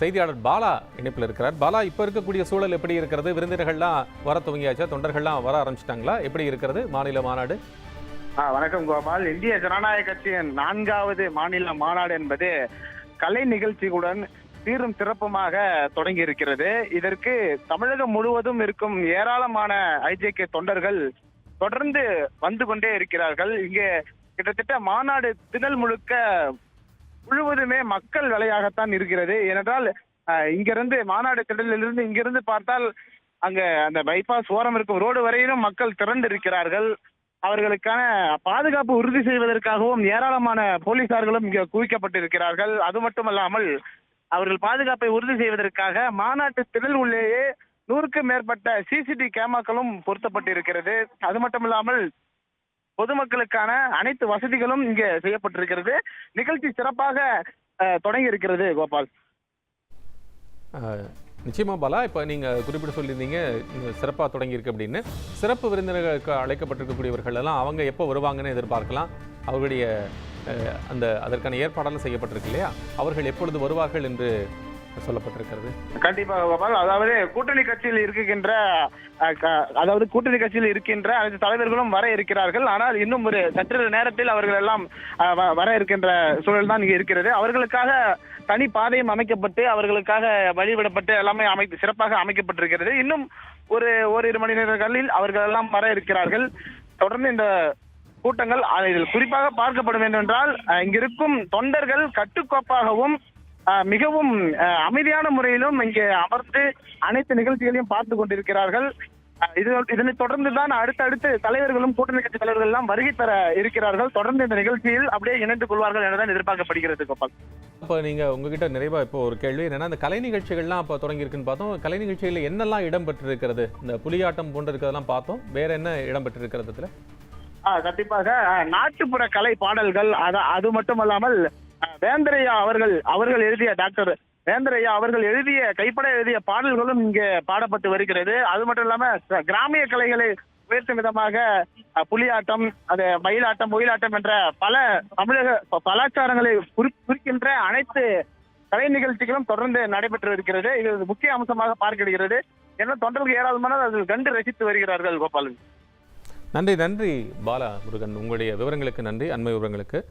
செய்தியாளர் பாலா இணைப்பில் இருக்கிறார். பாலா இப்போ இருக்கக்கூடிய சூழல் எப்படி இருக்கிறது? விருந்தினர்கள்லாம் வர துவங்கியாச்சா? தொண்டர்கள்லாம் வர ஆரம்பிச்சிட்டாங்களா? எப்படி இருக்கிறது மாநில மாநாடு? வணக்கம் கோபால். இந்திய ஜனநாயக கட்சியின் நான்காவது மாநில மாநாடு என்பது கலை நிகழ்ச்சிகளுடன் சீரும் சிறப்புமாக தொடங்கி இருக்கிறது இதற்கு தமிழகம் முழுவதும் இருக்கும் ஏராளமான ஐஜேகே தொண்டர்கள் தொடர்ந்து வந்து கொண்டே இருக்கிறார்கள். இங்கே கிட்டத்தட்ட மாநாடு திணல் முழுக்க முழுவதுமே மக்கள் வேலையாகத்தான் இருக்கிறது. ஏனென்றால் இங்கிருந்து மாநாடு திடலிலிருந்து இங்கிருந்து பார்த்தால் அங்க அந்த பைபாஸ் ஓரம் இருக்கும். ரோடு வரையிலும் மக்கள் திரண்டு இருக்கிறார்கள் அவர்களுக்கான பாதுகாப்பு உறுதி செய்வதற்காகவும் ஏராளமான போலீசார்களும் இங்கே குவிக்கப்பட்டிருக்கிறார்கள். அது மட்டுமல்லாமல் அவர்கள் பாதுகாப்பை உறுதி செய்வதற்காக மாநாட்டு திடல் உள்ளேயே நூறுக்கும் மேற்பட்ட சிசிடிவி கேமராக்களும் பொருத்தப்பட்டிருக்கிறது. அது மட்டுமில்லாமல் பொதுமக்களுக்கான அனைத்து வசதிகளும் இங்கே செய்யப்பட்டிருக்கிறது. நிகழ்ச்சி சிறப்பாக தொடங்கி இருக்கிறது கோபால். அஹ், நிச்சயமா பாலா இப்போ நீங்கள் குறிப்பிட்டு சொல்லியிருந்தீங்க சிறப்பாக தொடங்கியிருக்கு அப்படின்னு. சிறப்பு விருந்தினர்களுக்கு அழைக்கப்பட்டிருக்கக்கூடியவர்கள் எல்லாம் அவங்க எப்போ வருவாங்கன்னு எதிர்பார்க்கலாம். அவர்களுடைய அஹ், அந்த அதற்கான ஏற்பாடெல்லாம் செய்யப்பட்டிருக்கு இல்லையா? அவர்கள் எப்பொழுது வருவார்கள் என்று சொல்லப்பட்டிருக்கிறது. கண்டிப்பாக கோபால். அதாவது கூட்டணி கட்சியில் இருக்கின்ற அதாவது கூட்டணி கட்சியில் இருக்கின்ற அனைத்து தலைவர்களும் வர இருக்கிறார்கள். ஆனால் இன்னும் ஒரு சற்று நேரத்தில் அவர்கள் எல்லாம் வ- வர இருக்கின்ற சூழல் தான் இங்கே இருக்கிறது. அவர்களுக்காக தனி பாதையும் அமைக்கப்பட்டு அவர்களுக்காக வழிவிடப்பட்டு எல்லாமே அமைத்து சிறப்பாக அமைக்கப்பட்டிருக்கிறது. இன்னும் ஒரு ஓரிரு மணி நேரங்களில் அவர்கள் எல்லாம் வர இருக்கிறார்கள். தொடர்ந்து இந்த கூட்டங்கள் இதில் குறிப்பாக பார்க்கப்பட வேண்டும் என்றால் இங்கிருக்கும் தொண்டர்கள் கட்டுக்கோப்பாகவும் மிகவும் அமைதியான முறையிலும் இங்கே அமர்ந்து அனைத்து நிகழ்ச்சிகளையும் பார்த்து கொண்டிருக்கிறார்கள். இது இதனை தொடர்ந்து தான் அடுத்தடுத்து தலைவர்களும் கூட்டணி கட்சி தலைவர்கள் எல்லாம் வருகை தர இருக்கிறார்கள். தொடர்ந்து இந்த நிகழ்ச்சியில் அப்படியே இணைந்து கொள்வார்கள் எனதான் எதிர்பார்க்கப்படுகிறது கோபால். அப்போ நீங்கள் உங்ககிட்ட நிறைவாக இப்போ ஒரு கேள்வி என்னன்னா இந்த கலை நிகழ்ச்சிகள்லாம் இப்போ தொடங்கியிருக்குன்னு பார்த்தோம். கலை நிகழ்ச்சிகளில் என்னெல்லாம் இடம்பெற்றிருக்கிறது? இந்த புலியாட்டம் போன்ற இருக்கிறதெல்லாம் பார்த்தோம். வேற என்ன இடம்பெற்றிருக்கிறது இதில் ஆ, கண்டிப்பாக நாட்டுப்புற கலை பாடல்கள் அத- அது மட்டுமல்லாமல் வேந்தரையா அவர்கள் அவர்கள் எழுதிய டாக்டர் வேந்தரையா அவர்கள் எழுதிய கைப்பட எழுதிய பாடல்களும் இங்கே பாடப்பட்டு வருகிறது. அது மட்டும் இல்லாம கிராமிய கலைகளை உயர்த்தும் விதமாக புலியாட்டம் அது மயிலாட்டம் ஒயிலாட்டம் என்ற பல தமிழக கலாச்சாரங்களை குறி- குறிக்கின்ற அனைத்து கலை நிகழ்ச்சிகளும் தொடர்ந்து நடைபெற்று இருக்கிறது. இது முக்கிய அம்சமாக பார்க்கப்படுகிறது. ஏன்னா தொண்டர்கள் ஏராளமான அதில் கண்டு ரசித்து வருகிறார்கள் கோபாலன். நன்றி நன்றி பாலா முருகன். உங்களுடைய விவரங்களுக்கு நன்றி அண்மை விவரங்களுக்கு.